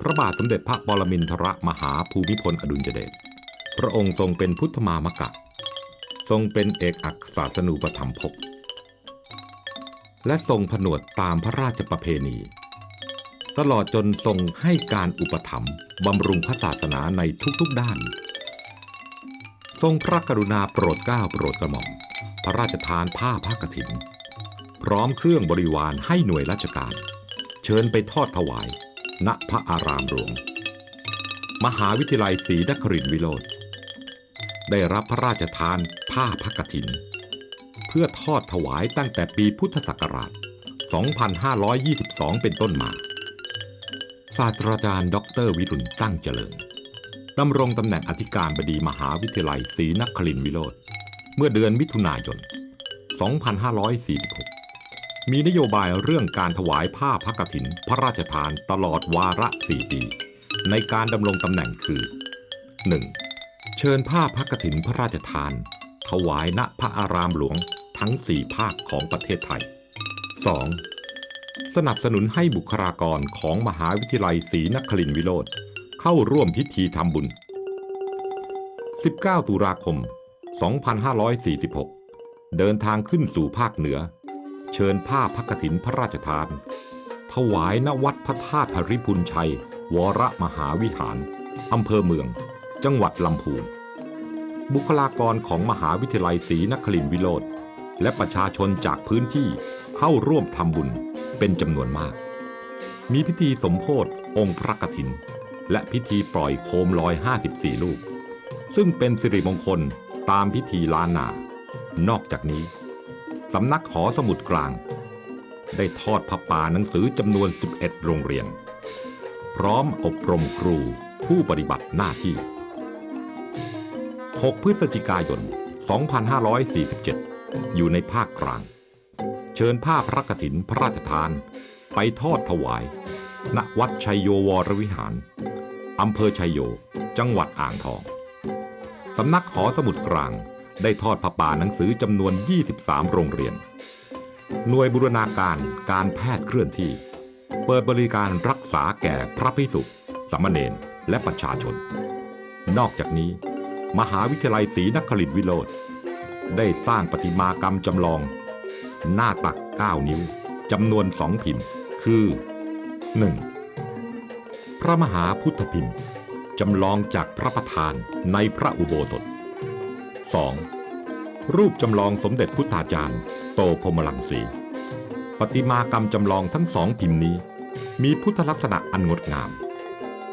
พระบาทสมเด็จพระปรมินทรมหาภูมิพลอดุลยเดช พระองค์ทรงเป็นพุทธมามกะ ทรงเป็นเอกอักษาสนูปถัมภกและทรงผนวดตามพระราชประเพณี ตลอดจนทรงให้การอุปถัมภ์บำรุงพระศาสนาในทุกๆด้าน ทรงพระกรุณาโปรดเกล้าโปรดกระหม่อม พระราชทานผ้าผ้ากฐิน พร้อมเครื่องบริวารให้หน่วยราชการ เชิญไปทอดถวาย ณพระอารามหลวง มหาวิทยาลัยศรีนครินทรวิโรธได้รับพระราชทานผ้าพักถิน เพื่อทอดถวายตั้งแต่ปีพุทธศักราช 2522 เป็นต้นมา ศาสตราจารย์ดออเตอร์วิรุณตั้งเจริญดำรงตำแหน่งอธิการบดีมหาวิทยาลัยศรีนครินทรวิโรธเมื่อเดือนมิถุนายน 2546 มีนโยบายเรื่องการถวายผ้าพักถินพระราชทานตลอดวาระ4ปี ในการดำรงตำแหน่งคือ 1. เชิญผ้าพักถินพระราชทาน ถวายณพระอารามหลวงทั้ง 4 ภาคของประเทศไทย 2. สนับสนุนให้บุคลากรของมหาวิทยาลัยศรีนครินทรวิโรธเข้าร่วมพิธีทำบุญ 19 ตุลาคม 2546 เดินทางขึ้นสู่ภาคเหนือ เชิญผ้าพักถินพระราชทาน ถวายณวัดพระธาตุหริพุนชัย วรมหาวิหาร อำเภอเมือง จังหวัดลำพูน บุคลากรของมหาวิทยาลัยศรีนครินทรวิโรธและประชาชนจากพื้นที่เข้าร่วมทำบุญเป็นจำนวนมาก มีพิธีสมโพธิองค์พระกฐิน และพิธีปล่อยโคมลอย 54 ลูก ซึ่งเป็นสิริมงคลตามพิธีล้านนา นอกจากนี้ สำนักหอสมุดกลาง ได้ทอดพระป่าหนังสือจำนวน 11 โรงเรียน พร้อมอบรมครูผู้ปฏิบัติหน้าที่ 6 พฤศจิกายน 2547 อยู่ในภาคกลาง เชิญผ้าพระกฐินพระราชทาน ไปทอดถวาย ณวัดชัยโยวรวิหารอำเภอชัยโย จังหวัดอ่างทอง สำนักหอสมุดกลาง ได้ทอดผ้าป่าหนังสือจำนวน 23 โรงเรียน หน่วยบูรณาการการแพทย์เคลื่อนที่ เปิดบริการรักษาแก่พระพิสุสามเณรและประชาชน นอกจากนี้ มหาวิทยาลัยศรีนครินทรวิโรธได้สร้างประติมากรรมจำลอง หน้าตัก 9 นิ้วจำนวนสองพิมพ์ คือ 1. พระมหาพุทธพิมพ์จำลองจากพระประธานในพระอุโบสถ 2. รูปจำลองสมเด็จพุทธาจารย์ โตพรมลังสีประติมากรรมจำลองทั้งสองพิมพ์นี้ มีพุทธลักษณะอันงดงาม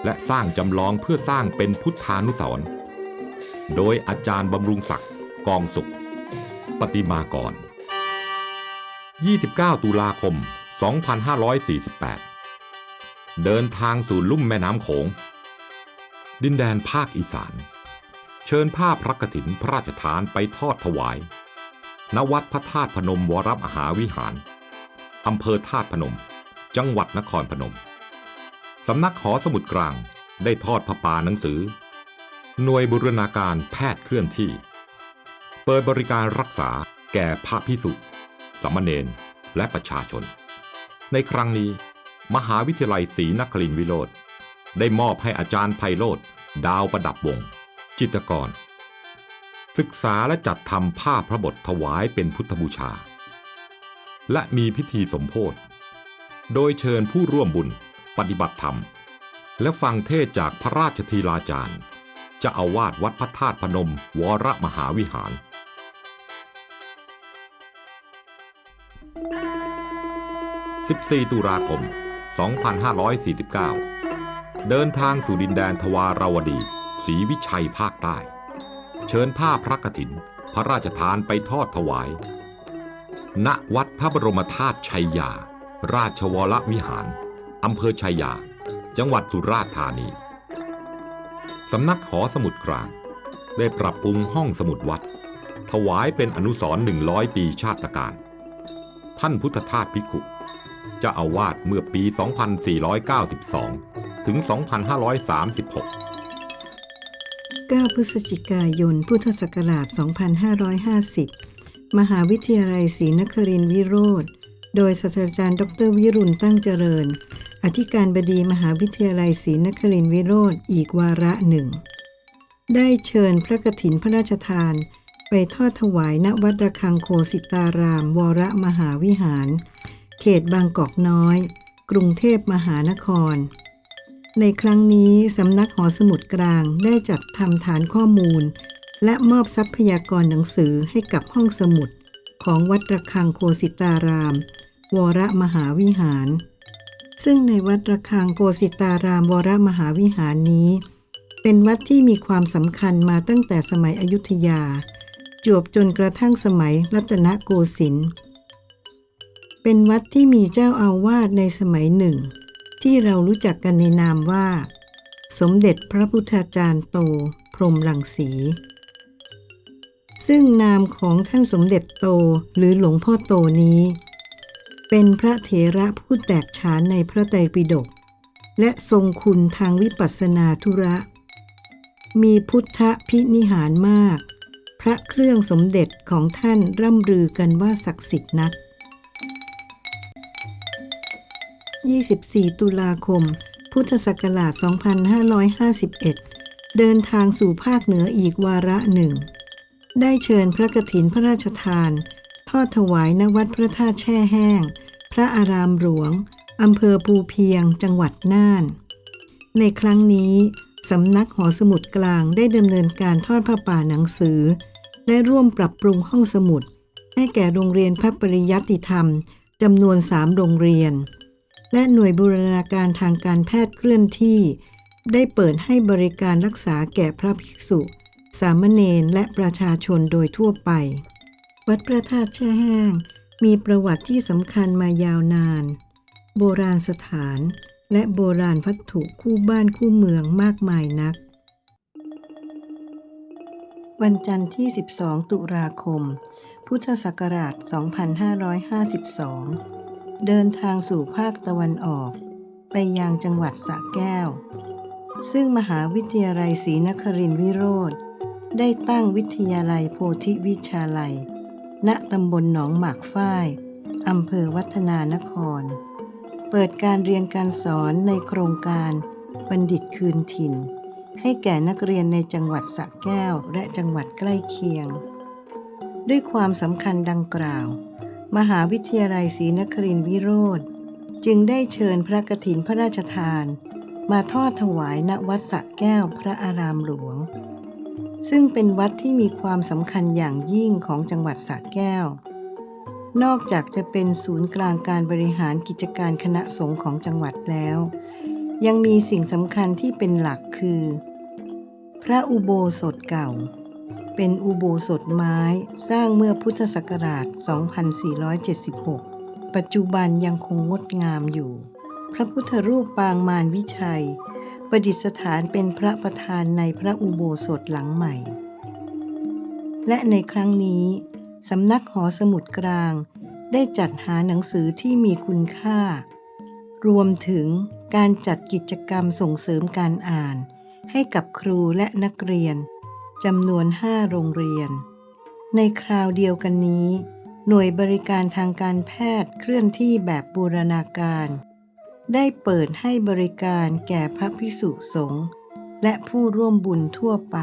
และสร้างจำลองเพื่อสร้างเป็นพุทธานุสรณ์โดยอาจารย์บำรุงศักดิ์กองสุข ปฏิมากร 29 ตุลาคม 2548 เดินทางสู่ลุ่มแม่น้ำโขง ดินแดนภาคอีสาน เชิญผ้าพระกฐินพระราชทานไปทอดถวาย ณ วัดพระธาตุพนมวรมหาวิหาร อำเภอธาตุพนม จังหวัดนครพนม สำนักหอสมุดกลางได้ทอดพระปาหนังสือ หน่วยบูรณาการแพทย์เคลื่อนที่ เปิดบริการรักษาแก่พระพิสุสามเณรและประชาชน ในครั้งนี้ มหาวิทยาลัยศรีนครินทรวิโรธได้มอบให้อาจารย์ไพโรธดาวประดับวงศ์ จิตกร ศึกษาและจัดทำผ้าพระบทถวายเป็นพุทธบูชา และมีพิธีสมโพธิโดยเชิญผู้ร่วมบุญปฏิบัติธรรม และฟังเทศจากพระราชธีลาจารย์จะอาวาสวัดพระธาตุพนมวรมหาวิหาร 14 ตุลาคม 2549 เดินทางสู่ดินแดนทวาราวดี ศรีวิชัยภาคใต้ เชิญผ้าพระกฐิน พระราชทานไปทอดถวาย ณวัดพระบรมธาตุชัยยา ราชวรวิหาร อำเภอชัยยา จังหวัดสุราษฎร์ธานี สำนักหอสมุดกลาง ได้ปรับปรุงห้องสมุดวัด ถวายเป็นอนุสรณ์100ปีชาติการ ท่านพุทธทาสภิกขุเจะอาวาสเมื่อปี 2492 ถึง 2536 9 พฤศจิกายน พุทธศักราช 2550 มหาวิทยาลัยศรีนครินทรวิโรธ โดยศาสตราจารย์ ดรวิรุณตั้งเจริญออธิการบดีมหาวิทยาลัยศรีนครินทรวิโรธ อีกวาระหนึ่ง ได้เชิญพระกฐินพระราชทาน ไปทอดถวายณวัดระฆังโคสิตาราม วรมหาวิหาร เขตบางกอกน้อย กรุงเทพมหานคร ในครั้งนี้สำนักหอสมุดกลางได้จัดทำฐานข้อมูล และมอบทรัพยากรหนังสือให้กับห้องสมุด ของวัดระฆังโคสิตาราม วรมหาวิหาร ซึ่งในวัดระฆังโกสิตารามวรมหาวิหารนี้ เป็นวัดที่มีความสำคัญมาตั้งแต่สมัยอยุธยา จวบจนกระทั่งสมัยรัตนโกสินทร์เป็นวัดที่มีเจ้าอาวาสในสมัยหนึ่ง ที่เรารู้จักกันในนามว่า สมเด็จพระพุทธาจารย์โต พรมรังสี ซึ่งนามของท่านสมเด็จโตหรือหลวงพ่อโตนี้ เป็นพระเถระผู้แตกฉานในพระไตรปิฎกและทรงคุณทางวิปัสสนาธุระ มีพุทธพินิหารมาก พระเครื่องสมเด็จของท่านร่ำลือกันว่าศักดิ์สิทธิ์นัก 24 ตุลาคม พุทธศักราช 2551 เดินทางสู่ภาคเหนืออีกวาระหนึ่ง ได้เชิญพระกฐินพระราชทาน ทอดถวายณวัดพระธาตุแช่แห้ง พระอารามหลวง อำเภอภูเพียง จังหวัดน่าน ในครั้งนี้ สำนักหอสมุดกลางได้ดำเนินการทอดผ้าป่าหนังสือ และร่วมปรับปรุงห้องสมุด ให้แก่โรงเรียนพระปริยัติธรรมจำนวนสามโรงเรียน และหน่วยบูรณาการทางการแพทย์เคลื่อนที่ ได้เปิดให้บริการรักษาแก่พระภิกษุ สามเณรและประชาชนโดยทั่วไป วัดพระธาตุแช่แห้ง มีประวัติที่สำคัญมายาวนาน โบราณสถาน และโบราณวัตถุคู่บ้านคู่เมืองมากมายนัก วันจันทร์ที่ 12 ตุลาคม พุทธศักราช 2552 เดินทางสู่ภาคตะวันออก ไปยังจังหวัดสระแก้ว ซึ่งมหาวิทยาลัยศรีนครินทรวิโรธได้ตั้งวิทยาลัยโพธิวิชาลัย ณตำบลหนองหมากฝ้ายอำเภอวัฒนานคร เปิดการเรียนการสอนในโครงการบัณฑิตคืนถิ่น ให้แก่นักเรียนในจังหวัดสระแก้วและจังหวัดใกล้เคียง ด้วยความสำคัญดังกล่าว มหาวิทยาลัยศรีนครินทรวิโรธจึงได้เชิญพระกฐินพระราชทาน มาทอดถวายณวัดสระแก้วพระอารามหลวง ซึ่งเป็นวัดที่มีความสำคัญอย่างยิ่งของจังหวัดสระแก้ว นอกจากจะเป็นศูนย์กลางการบริหารกิจการคณะสงฆ์ของจังหวัดแล้ว ยังมีสิ่งสำคัญที่เป็นหลักคือ พระอุโบสถเก่า เป็นอุโบสถไม้สร้างเมื่อพุทธศักราช 2476 ปัจจุบันยังคงงดงามอยู่ พระพุทธรูปปางมารวิชัย ประดิษฐานเป็นพระประธานในพระอุโบสถหลังใหม่ และในครั้งนี้ สำนักหอสมุดกลาง ได้จัดหาหนังสือที่มีคุณค่า รวมถึงการจัดกิจกรรมส่งเสริมการอ่าน ให้กับครูและนักเรียน จำนวน5โรงเรียน ในคราวเดียวกันนี้ หน่วยบริการทางการแพทย์เคลื่อนที่แบบบูรณาการ ได้เปิดให้บริการแก่พระภิกษุสงฆ์และผู้ร่วมบุญทั่วไป